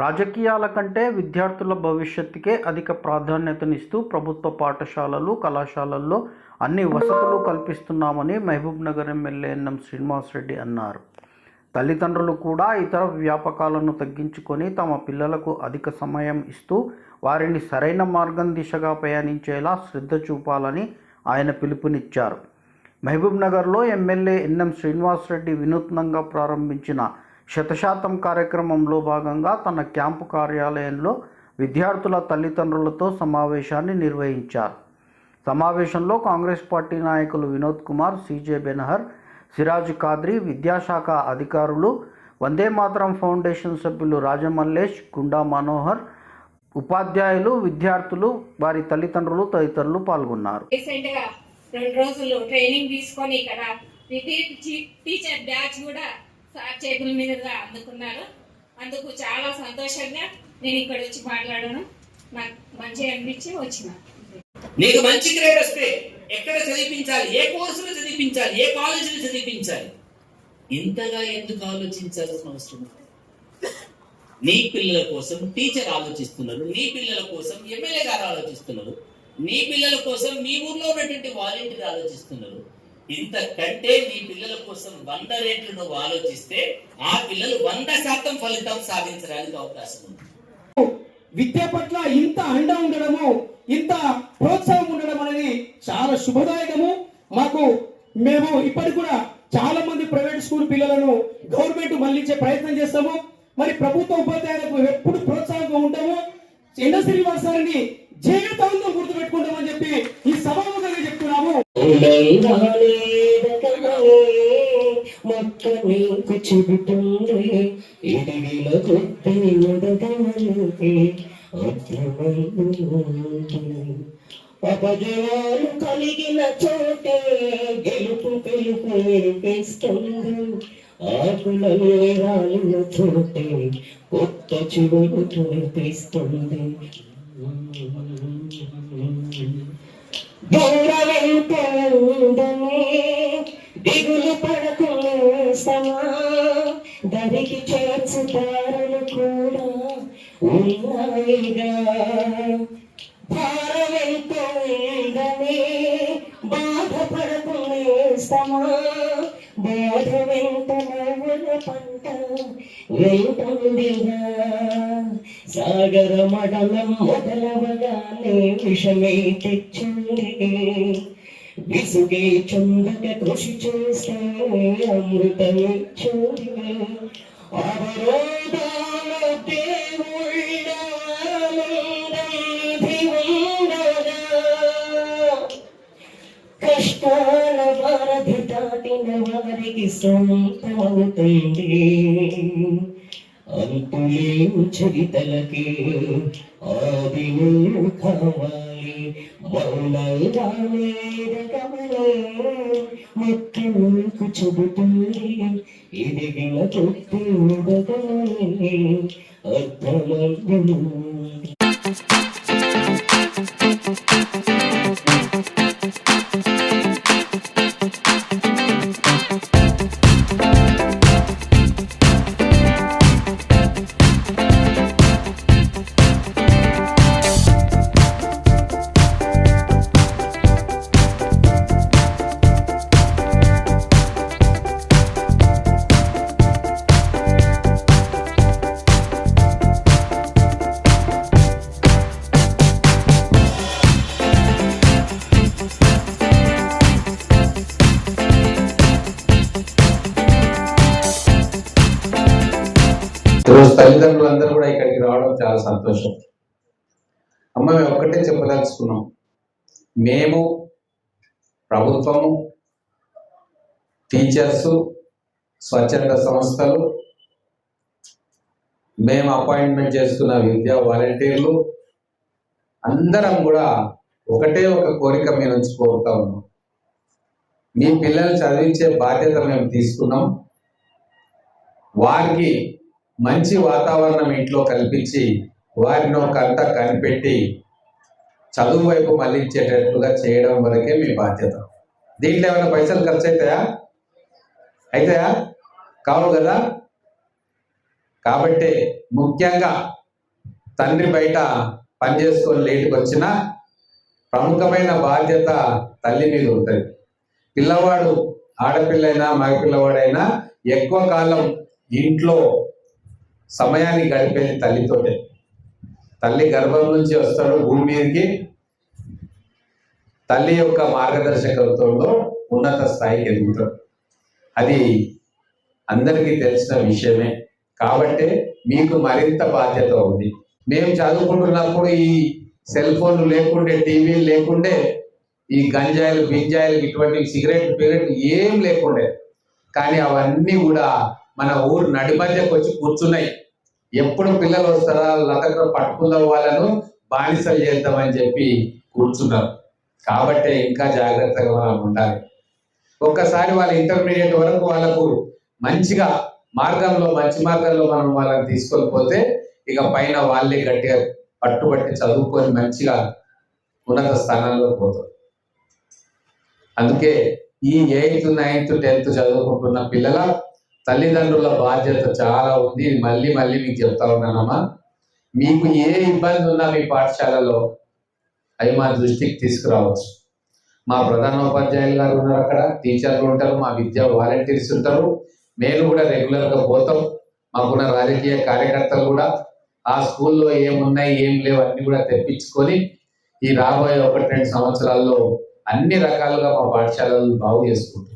రాజకీయాల కంటే విద్యార్థుల భవిష్యత్తుకే అధిక ప్రాధాన్యతనిస్తూ ప్రభుత్వ పాఠశాలలు కళాశాలల్లో అన్ని వసతులు కల్పిస్తున్నామని Mahabubnagar MLA N M Srinivasa Reddy అన్నారు. తల్లిదండ్రులు కూడా ఇతర వ్యాపకాలను తగ్గించుకొని తమ పిల్లలకు అధిక సమయం ఇస్తూ వారిని సరైన మార్గం దిశగా ప్రయాణించేలా శ్రద్ధ చూపాలని ఆయన పిలుపునిచ్చారు. మహబూబ్ నగర్లో ఎమ్మెల్యే ఎన్ఎం శ్రీనివాసరెడ్డి వినూత్నంగా ప్రారంభించిన శతశాతం కార్యక్రమంలో భాగంగా తన క్యాంపు కార్యాలయంలో విద్యార్థుల తల్లిదండ్రులతో సమావేశాన్ని నిర్వహించారు. సమావేశంలో కాంగ్రెస్ పార్టీ నాయకులు వినోద్ కుమార్ సిజే బెనహర్ సిరాజ్ కాద్రి విద్యాశాఖ అధికారులు వందే మాతరం ఫౌండేషన్ సభ్యులు రాజమల్లేష్ గుండా మనోహర్ ఉపాధ్యాయులు విద్యార్థులు వారి తల్లిదండ్రులు తదితరులు పాల్గొన్నారు. రెండు రోజులు ట్రైనింగ్ తీసుకొని ఇక్కడ టీచర్ బ్యాచ్ కూడా సార్ చేతుల మీదుగా అందుకున్నారు. అందుకు చాలా సంతోషంగా నేను ఇక్కడ వచ్చి మాట్లాడాను. నాకు మంచిగా అనిపించి వచ్చిన. నీకు మంచి గ్రేడ్ వస్తే ఎక్కడ చదివించాలి? ఏ కోర్సులో చదివించాలి? ఏ కాలేజీలో చదివించాలి? ఇంతగా ఎందుకు ఆలోచించాల్సిన అవసరం నీ పిల్లల కోసం టీచర్ ఆలోచిస్తున్నారు. నీ పిల్లల కోసం ఎమ్మెల్యే గారు ఆలోచిస్తున్నారు. నీ పిల్లల కోసం మీ ఊర్లో ఉన్నటువంటి వాలంటీర్ ఆలోచిస్తున్నారు. ఇంతకంటే నీ పిల్లల కోసం వంద రేట్లు నువ్వు ఆలోచిస్తే ఆ పిల్లలు వంద శాతం ఫలితం సాధించడానికి అవకాశం ఉంది. విద్య పట్ల ఇంత అండ ఉండడము ఇంత ప్రోత్సాహం ఉండడం అనేది చాలా శుభదాయకము. మాకు మేము ఇప్పటికి కూడా చాలా మంది ప్రైవేట్ స్కూల్ పిల్లలను గవర్నమెంట్ మళ్ళించే ప్రయత్నం చేస్తాము. మరి ప్రభుత్వ ఉపాధ్యాయులకు ఎప్పుడు ప్రోత్సాహంగా ఉంటాము? ఎండ శ్రీనివాసారిని జీవితాంతం గుర్తుపెట్టుకుంటామని చెప్పి ఈ సభాముఖంగా చెప్తున్నాము. మొక్క నీకు చెబుతుంది ఎదిగిన కొద్ది మొదటి అపజయాలు కలిగిన చోటే గెలుపు పిలుపు వినిపిస్తుంది ఆకులలో రాలిన చోటే కొత్త చివరు చిగురు కనిపిస్తుంది దూరమెంతుందని దిగులు పడకుండా దరికి చేర్చుతారని కూడా ఉన్నాయిగా నవ్వుల పంట వెంటుందిగా సాగర మడలం మొదలవగానే విషమే తెచ్చింది. విసుగే చందక కృషి చేస్తే అమృతమిచ్చింది అవరోధాల కష్టాల వారధి దాటిన వారికి సొంతమవుతుంది. అంతులేవు చరితలకి ఆది నేను కావాలి. మౌనంగానే ఎదగమని చెబుతుంది. ఎదిగిన తొట్టి ఉదగమని అర్థమవుతుంది. ఈరోజు తల్లిదండ్రులందరూ కూడా ఇక్కడికి రావడం చాలా సంతోషం. అమ్మ మేము ఒక్కటే చెప్పదలుచుకున్నాం. మేము ప్రభుత్వము టీచర్స్ స్వచ్ఛంద సంస్థలు మేము అపాయింట్మెంట్ చేసుకున్న విద్యా వాలంటీర్లు అందరం కూడా ఒకటే ఒక కోరిక మీ నుంచి కోరుతా ఉన్నాం మీ పిల్లలు చదివించే బాధ్యత మేము తీసుకున్నాం. వారికి మంచి వాతావరణం ఇంట్లో కల్పించి వారిని ఒక అంత కనిపెట్టి చదువు వైపు మళ్ళించేటట్లుగా చేయడం వరకే మీ బాధ్యత. దీంట్లో ఏమైనా పైసలు ఖర్చు అవుతాయా అవుతాయా కావు కదా? కాబట్టి ముఖ్యంగా తండ్రి బయట పనిచేసుకొని లేటుకు వచ్చినా ప్రముఖమైన బాధ్యత తల్లి మీద ఉంటుంది. పిల్లవాడు ఆడపిల్లైనా మగపిల్లవాడైనా ఎక్కువ కాలం ఇంట్లో సమయాన్ని గడిపేది తల్లితోటే. తల్లి గర్భం నుంచి వస్తాడు భూమి మీదకి. తల్లి యొక్క మార్గదర్శకత్వంలో ఉన్నత స్థాయికి ఎదుగుతాడు. అది అందరికీ తెలిసిన విషయమే. కాబట్టి మీకు మరింత బాధ్యత ఉంది. మేము చదువుకుంటున్నప్పుడు ఈ సెల్ ఫోన్లు లేకుండే టీవీలు లేకుండే ఈ గంజాయిలు బింజాయిలు ఇటువంటి సిగరెట్ పిగరెట్ ఏం లేకుండే. కానీ అవన్నీ కూడా మన ఊరు నడిమధ్యకు వచ్చి కూర్చున్నాయి. ఎప్పుడు పిల్లలు వస్తారా? లతక పట్టుకుందాం వాళ్ళను బానిసలు చేద్దామని చెప్పి కూర్చున్నారు. కాబట్టి ఇంకా జాగ్రత్తగా మనం ఉండాలి. ఒక్కసారి వాళ్ళ ఇంటర్మీడియట్ వరకు వాళ్ళకు మంచిగా మార్గంలో మంచి మార్గంలో మనం వాళ్ళని తీసుకొని పోతే ఇక పైన వాళ్ళే గట్టిగా పట్టుబట్టి చదువుకొని మంచిగా ఉన్నత స్థానాల్లో పోతారు. అందుకే ఈ ఎయిత్ నైన్త్ టెన్త్ చదువుకుంటున్న పిల్లల తల్లిదండ్రుల బాధ్యత చాలా ఉంది. మళ్ళీ మళ్ళీ మీకు చెప్తా ఉన్నానమ్మా మీకు ఏ ఇబ్బంది ఉన్నా మీ పాఠశాలలో అవి మా దృష్టికి తీసుకురావచ్చు. మా ప్రధానోపాధ్యాయులు గారు ఉన్నారు అక్కడ. టీచర్లు ఉంటారు మా విద్యా వాలంటీర్స్ ఉంటారు. మేము కూడా రెగ్యులర్గా పోతాం. మాకున్న రాజకీయ కార్యకర్తలు కూడా ఆ స్కూల్లో ఏమున్నాయి ఏం లేవు అన్ని కూడా తెప్పించుకొని ఈ రాబోయే ఒకటి రెండు సంవత్సరాల్లో అన్ని రకాలుగా మా పాఠశాలలు బాగు చేసుకుంటాం